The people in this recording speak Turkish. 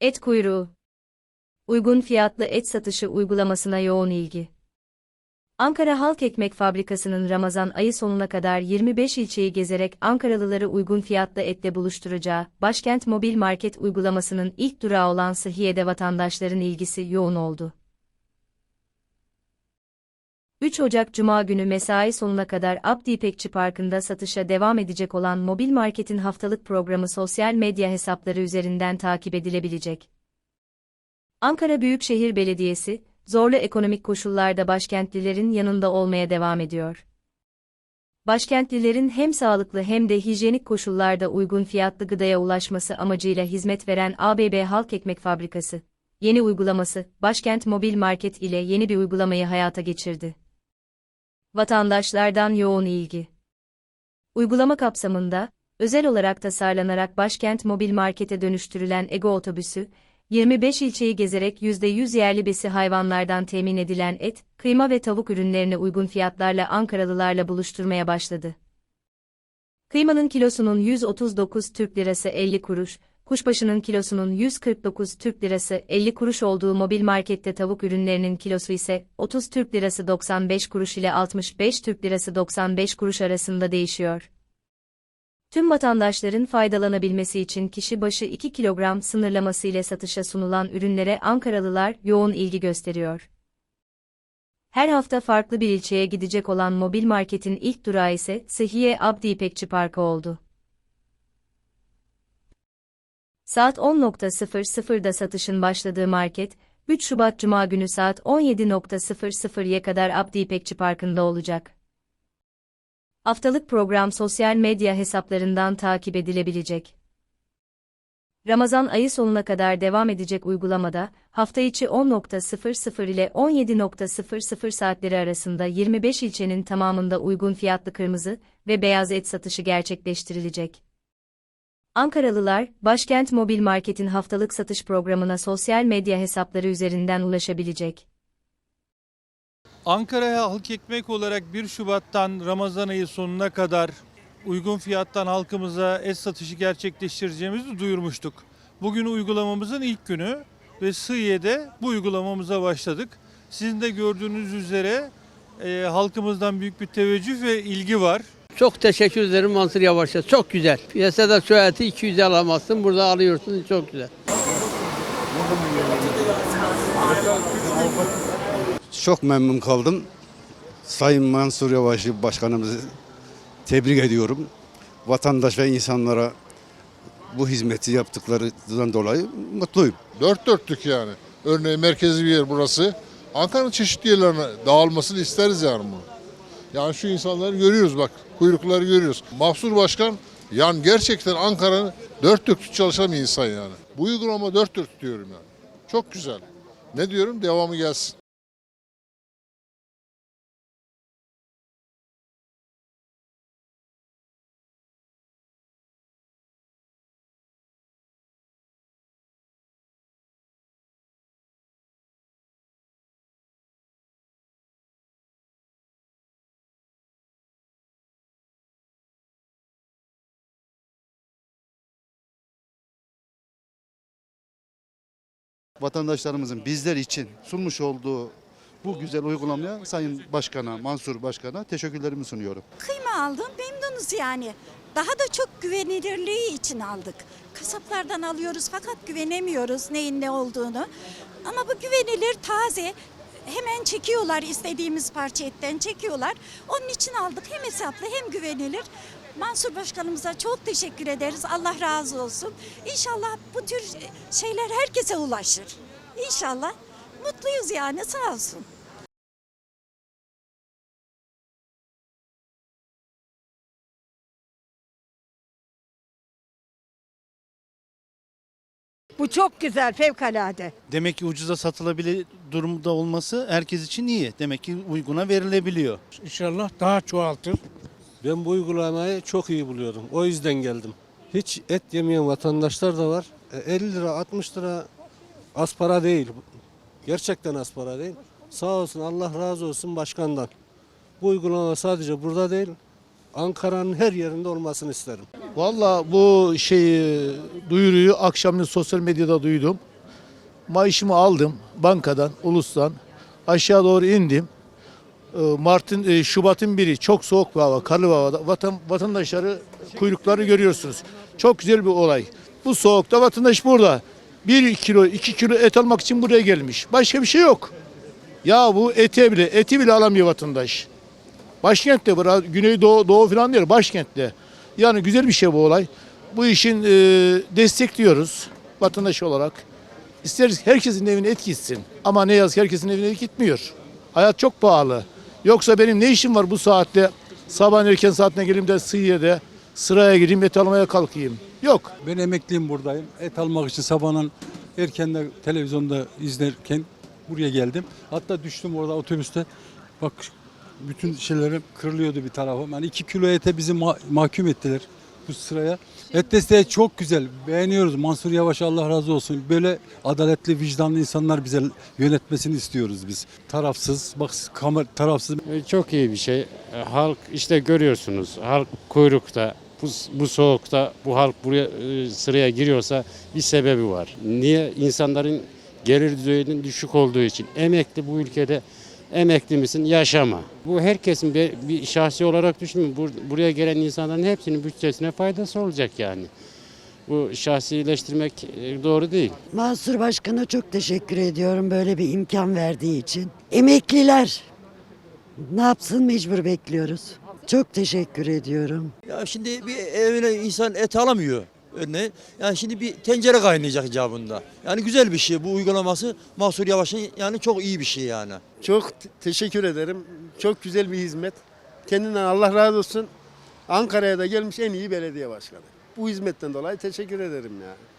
Et kuyruğu. Uygun fiyatlı et satışı uygulamasına yoğun ilgi. Ankara Halk Ekmek Fabrikası'nın Ramazan ayı sonuna kadar 25 ilçeyi gezerek Ankaralıları uygun fiyatlı etle buluşturacağı Başkent Mobil Market uygulamasının ilk durağı olan Sıhhiye'de vatandaşların ilgisi yoğun oldu. 3 Ocak Cuma günü mesai sonuna kadar Abdi İpekçi Parkı'nda satışa devam edecek olan mobil marketin haftalık programı sosyal medya hesapları üzerinden takip edilebilecek. Ankara Büyükşehir Belediyesi, zorlu ekonomik koşullarda başkentlilerin yanında olmaya devam ediyor. Başkentlilerin hem sağlıklı hem de hijyenik koşullarda uygun fiyatlı gıdaya ulaşması amacıyla hizmet veren ABB Halk Ekmek Fabrikası, yeni uygulaması, Başkent Mobil Market ile yeni bir uygulamayı hayata geçirdi. Vatandaşlardan yoğun ilgi. Uygulama kapsamında, özel olarak tasarlanarak Başkent Mobil Market'e dönüştürülen Ego otobüsü, 25 ilçeyi gezerek %100 yerli besi hayvanlardan temin edilen et, kıyma ve tavuk ürünlerini uygun fiyatlarla Ankaralılarla buluşturmaya başladı. Kıymanın kilosunun 139 Türk Lirası 50 kuruş, kuşbaşının kilosunun 149 Türk Lirası 50 kuruş olduğu mobil markette tavuk ürünlerinin kilosu ise 30 Türk Lirası 95 kuruş ile 65 Türk Lirası 95 kuruş arasında değişiyor. Tüm vatandaşların faydalanabilmesi için kişi başı 2 kilogram sınırlaması ile satışa sunulan ürünlere Ankaralılar yoğun ilgi gösteriyor. Her hafta farklı bir ilçeye gidecek olan mobil marketin ilk durağı ise Sıhhiye Abdi İpekçi Parkı oldu. Saat 10.00'da satışın başladığı market, 3 Şubat Cuma günü saat 17.00'ye kadar Abdi İpekçi Parkı'nda olacak. Haftalık program sosyal medya hesaplarından takip edilebilecek. Ramazan ayı sonuna kadar devam edecek uygulamada, hafta içi 10.00 ile 17.00 saatleri arasında 25 ilçenin tamamında uygun fiyatlı kırmızı ve beyaz et satışı gerçekleştirilecek. Ankaralılar, Başkent Mobil Market'in haftalık satış programına sosyal medya hesapları üzerinden ulaşabilecek. Ankara'ya halk ekmek olarak 1 Şubat'tan Ramazan ayı sonuna kadar uygun fiyattan halkımıza et satışı gerçekleştireceğimizi duyurmuştuk. Bugün uygulamamızın ilk günü ve Sığıye'de bu uygulamamıza başladık. Sizin de gördüğünüz üzere e, halkımızdan büyük bir teveccüh ve ilgi var. Çok teşekkür ederim Mansur Yavaş'a. Çok güzel. Piyasada şu eti 200 alamazsın. Burada alıyorsun. Çok güzel. Çok memnun kaldım. Sayın Mansur Yavaş'ı başkanımızı tebrik ediyorum. Vatandaş ve insanlara bu hizmeti yaptıklarından dolayı mutluyum. Dört dörtlük yani. Örneğin merkezi bir yer burası. Ankara'nın çeşitli yerlerine dağılmasını isteriz yani bunu. Yani şu insanları görüyoruz bak. Kuyrukları görüyoruz. Mahsur Başkan yani gerçekten Ankara'nın dört dörtlük çalışan bir insan yani. Bu uygulama dört dörtlük diyorum yani. Çok güzel. Ne diyorum? Devamı gelsin. Vatandaşlarımızın bizler için sunmuş olduğu bu güzel uygulamaya Sayın Başkan'a, Mansur Başkan'a teşekkürlerimi sunuyorum. Kıyma aldım memnunuz yani. Daha da çok güvenilirliği için aldık. Kasaplardan alıyoruz fakat güvenemiyoruz neyin ne olduğunu. Ama bu güvenilir taze. Hemen çekiyorlar istediğimiz parça etten çekiyorlar. Onun için aldık hem hesaplı hem güvenilir. Mansur Başkanımıza çok teşekkür ederiz. Allah razı olsun. İnşallah bu tür şeyler herkese ulaşır. İnşallah. Mutluyuz yani sağ olsun. Bu çok güzel, fevkalade. Demek ki ucuza satılabilir durumda olması herkes için iyi. Demek ki uyguna verilebiliyor. İnşallah daha çoğaltır. Ben bu uygulamayı çok iyi buluyorum. O yüzden geldim. Hiç et yemeyen vatandaşlar da var. E, 50 lira 60 lira az para değil. Gerçekten az para değil. Sağ olsun Allah razı olsun başkandan. Bu uygulama sadece burada değil Ankara'nın her yerinde olmasını isterim. Valla bu şeyi duyuruyu akşamleyin sosyal medyada duydum. Maaşımı aldım bankadan, ulustan. Aşağı doğru indim. Ee, Mart'ın, e, Şubat'ın biri çok soğuk bir hava, karlı bir havada. Vatan, vatandaşları kuyrukları görüyorsunuz. Çok güzel bir olay. Bu soğukta vatandaş burada. 1 kilo, 2 kilo et almak için buraya gelmiş. Başka bir şey yok. Ya bu ete bile, eti bile alamıyor vatandaş. Başkentte, bura, Güneydoğu, Doğu falan değil, başkentte. Yani güzel bir şey bu olay. Bu işin e, destekliyoruz vatandaş olarak. İsteriz herkesin evine et gitsin. Ama ne yazık herkesin evine et gitmiyor. Hayat çok pahalı. Yoksa benim ne işim var bu saatte? Sabah erken saatine geleyim de Sıyye'de sıraya gireyim et almaya kalkayım. Yok. Ben emekliyim buradayım. Et almak için sabahın erkenden televizyonda izlerken buraya geldim. Hatta düştüm orada otobüste. Bak bütün şeylerim kırılıyordu bir tarafım. Yani 2 kilo ete bizi ma- mahkum ettiler bu sıraya. Et desteği çok güzel. Beğeniyoruz. Mansur Yavaş Allah razı olsun. Böyle adaletli, vicdanlı insanlar bize yönetmesini istiyoruz biz. Tarafsız, bak kamer tarafsız E, Çok iyi bir şey. E, Halk işte görüyorsunuz. Halk kuyrukta. Bu, bu soğukta bu halk buraya e, sıraya giriyorsa bir sebebi var. Niye? İnsanların gelir düzeyinin düşük olduğu için. Emekli bu ülkede emekli misin? Yaşama. Bu herkesin bir, bir şahsi olarak düşünmüyor. Bur- buraya gelen insanların hepsinin bütçesine faydası olacak yani. Bu şahsileştirmek e, doğru değil. Mansur Başkan'a çok teşekkür ediyorum böyle bir imkan verdiği için. Emekliler ne yapsın mecbur bekliyoruz. Çok teşekkür ediyorum. Ya şimdi bir evine insan et alamıyor örneğin. Yani şimdi bir tencere kaynayacak icabında. Yani güzel bir şey bu uygulaması Mahsur Yavaş'ın yani çok iyi bir şey yani. Çok teşekkür ederim. Çok güzel bir hizmet. Kendinden Allah razı olsun. Ankara'ya da gelmiş en iyi belediye başkanı. Bu hizmetten dolayı teşekkür ederim ya.